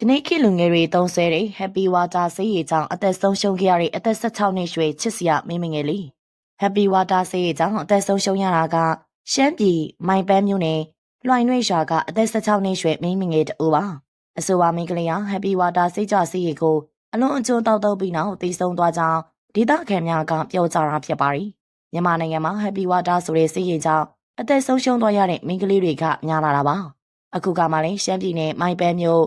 ဒီနေ့ခေတ်လူငယ်တွေသုံးဆဲတဲ့ Happy Water ဆေးရည်ကြောင့်အသက်ဆုံးရှုံးခဲ့ရတဲ့အသက်16နှစ်ရွယ်ချစ်စရာမင်းမငယ်လေး Happy Water ဆေးရည်ကြောင့်အသက်ဆုံးရှုံးရတာကရှမ်းပြည်မိုင်ပန်းမြို့နယ်လွှိုင်ရွေရွာကအသက်16နှစ်ရွယ်မင်းမငယ်တူပါအဆိုပါမိန်းကလေးဟာ Happy Water ဆေးကြဆေးရည်ကိုအလွန်အကျွံတောက်တော့ပြီးနောက်တည်ဆုံသွားကြောင်းဒေသခံများကပြောကြတာဖြစ်ပါတယ်မြန်မာနိုင်ငံမှာ Happy Water ဆိုတဲ့ဆေးရည်ကြောင့်အသက်ဆုံးရှုံးသွားရတဲ့မိန်းကလေးတွေကများလာတာပါအခုကမှလည်းရှမ်းပြည်နယ်မိုင်ပန်းမြို့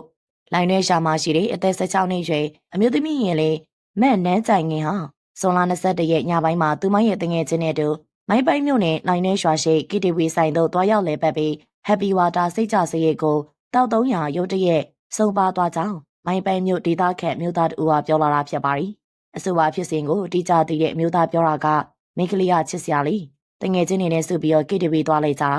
လိုင်ရဲရှာမှာရှိတဲ့အသက်16နှစ်ရွယ်အမျိုးသမီးငယ်လေးမက်နန်းကြိုင်ငင်ဟာဇွန်လ22ရက်ညပိုင်းမှာသူမရဲ့တငယ်ချင်းနဲ့အတူမိုင်းပိုင်မြို့နယ်လိုင်ရဲရွာရှိကီတီဗီဆိုင်သို့တွားရောက်လည်ပတ်ပြီး Happy Water စိတ်ကြဆေးရိတ်ကိုတောက်300ရုတ်တရက်စုံပါသွားကြောင်းမိုင်းပိုင်မြို့ဒေသခန့်မြို့သားတူကပြောလာတာဖြစ်ပါတယ်။အဆိုပါဖြစ်စဉ်ကိုတိကျသိတဲ့မြို့သားပြောတာကမိန်းကလေးကချစ်စရာလေးတငယ်ချင်းနေနဲ့စုပြီးတော့ကီတီဗီသွားလိုက်ကြတာ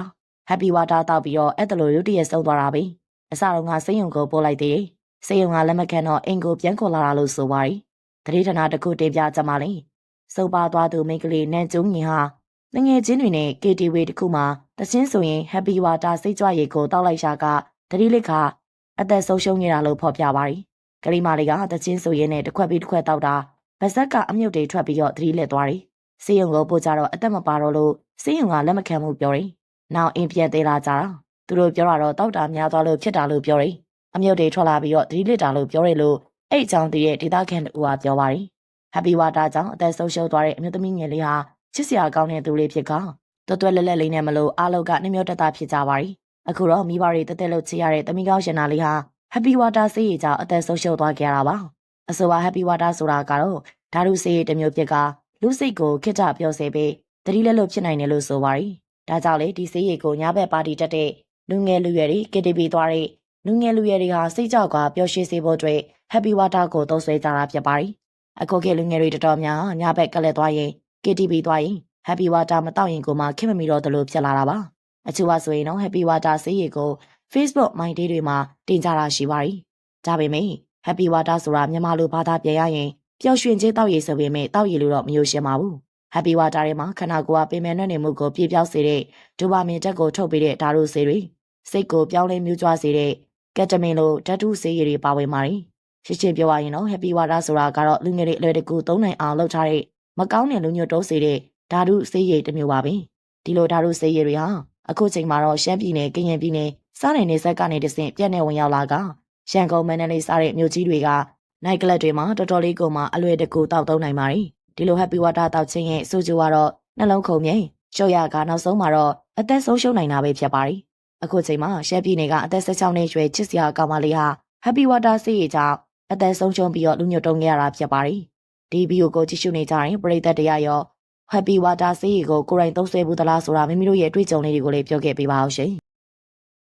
Happy Water တောက်ပြီးတော့အဲ့တလိုရုတ်တရက်ဆုံးသွားတာပဲ။ အစတော့ငါစိတ်ယုံကိုပို့လိုက်သေးတယ်။စိတ်ယုံကလက်မခံတော့အိမ်ကိုပြန်ခေါ်လာတာလို့ဆိုပါရီ။တတိထနာတစ်ခုတင်ပြကြမှာလေ။စုံပါသွားသူမိန်းကလေးနန်းကျုံငင်ဟာတငယ်ချင်းတွေနဲ့ KTV တစ်ခုမှာတချင်းဆိုရင် Happy Water စိတ်ကြွရေကိုတောက်လိုက်ရှာကတတိလက်ကအသက်ဆုံးရှုံးနေတာလို့ဖော်ပြပါရီ။ကလေးမလေးကတချင်းဆိုရင်နဲ့တစ်ခွက်ပြီးတစ်ခွက်တောက်တာဗဇက်ကအမြုပ်တွေထွက်ပြီးတော့တတိလက်သွားရီ။စေယုံကိုပို့ကြတော့အသက်မပါတော့လို့စေယုံကလက်မခံမှုပြောရီ။နောက်အင်ပြန်သေးလာကြတာ။ သူတို့ပြောတာတော့တောက်တာများသွားလို့ဖြစ်တာလို့ပြောရီ။အမြုပ်တွေထွက်လာပြီးတော့တတိလက်တာလို့ပြောရလို့အဲ့အကြောင်းတည်းရဲ့ဒေတာခန့်တူကပြောပါရီ။ Happy Water ကြောင့်အသက်ဆုံးရှုံးသွားတဲ့အမျိုးသမီးငယ်လေးဟာချစ်စရာကောင်းတဲ့သူလေးဖြစ်ကတွတ်တွတ်လက်လက်လေးနဲ့မလို့အားလုံးကနှမျောတတဖြစ်ကြပါရီအခုတော့မိဘတွေတက်တက်လို့ချစ်ရတဲ့တမိကောင်းရှင်နာလေးဟာ Happy Water ဆေးရည်ကြောင့်အသက်ဆုံးရှုံးသွားကြတာပါအဆိုပါ Happy Water ဆိုတာကတော့ဓာတုဆေးရည်တစ်မျိုးဖြစ်ကလူစိတ်ကိုခိတ္တပြောစေပြီးတတိလက်လို့ဖြစ်နိုင်တယ်လို့ဆိုပါရီဒါကြောင့်လေဒီဆေးရည်ကိုညာဘက်ပါတီတက်တဲ့ လူငယ်လူရွယ်တွေ KTV သွားတဲ့လူငယ်လူရွယ်တွေဟာစိတ်ကြောက်ကပျော်ရွှင်စေဖို့အတွက် Happy Water ကိုသုံးစွဲကြတာဖြစ်ပါရီအခုခေတ်လူငယ်တွေတော်တော်များညာဘက်ကလည်းသွားရင် KTV သွားရင် Happy Water မတောက်ရင်ကိုမှခင်မမီတော့သလိုဖြစ်လာတာပါအချို့ကဆိုရင်တော့ Happy Water ဆေးရည်ကို Facebook မိုင်းဒေးတွေမှာတင်ကြတာရှိပါရီဒါပေမဲ့ Happy Water ဆိုတာမြန်မာလိုဘာသာပြန်ရရင်ပျော်ရွှင်ခြင်းတောက်ရည်ဆိုပေမဲ့တောက်ရည်လို့တော့မယိုရှင်းပါဘူး Happy Water ထဲမှာခန္ဓာကိုယ်ကပင်ပန်းနေမှုကိုပြည့်ပြောက်စေတဲ့ဒိုပါမင်ဓာတ်ကိုထုတ်ပေးတဲ့ဓာတုဆေးတွေစိတ်ကိုပြောင်းလဲမြူးကျွားစေတဲ့ကက်တမင်လိုဓာတုဆေးရည်တွေပါဝင်ပါတယ်ရှင်းရှင်းပြောရရင်တော့ Happy Water ဆိုတာကတော့လူငယ်တွေအလွယ်တကူသုံးနိုင်အောင်လုပ်ထားတဲ့မကောင်းတဲ့လူညွတ်တုံးစေတဲ့ဓာတုဆေးရည်တစ်မျိုးပါပဲဒီလိုဓာတုဆေးရည်တွေဟာအခုချိန်မှာတော့ရှမ်းပြည်နယ်ကရင်ပြည်နယ်စားနိုင်နေဆက်ကနေတဆင့်ပြက်နေဝင်ရောက်လာကရန်ကုန်မန္တလေးစားတဲ့မြို့ကြီးတွေကနိုင်ကလပ်တွေမှာတော်တော်လေးကိုမှအလွယ်တကူတောက်သုံးနိုင်ပါတယ် ဒီလို Happy Water တောက်ခြင်းရဲ့ဆိုကြကတော့နှလုံးခုန်မြိန်ရှုပ်ရကနောက်ဆုံးမှာတော့အသက်ဆုံးရှုံးနိုင်တာပဲဖြစ်ပါတယ်အခုချိန်မှာရှမ်းပြည်နယ်ကအသက်16နှစ်ရွယ်ချစ်စရာကောင်မလေးဟာ Happy Water ဆေးရည်ကြောင့်အသက်ဆုံးရှုံးပြီးတော့လူညွတ်တုံးခဲ့ရတာဖြစ်ပါတယ်ဒီဗီဒီယိုကိုကြည့်ရှုနေကြရင်ပရိသတ်တရားရော Happy Water ဆေးရည်ကိုကိုယ်တိုင်သုံးစွဲဘူးသလားဆိုတာမိမိတို့ရဲ့အတွေ့အကြုံလေးတွေကိုလည်းပြောခဲ့ပေးပါအောင်ရှင်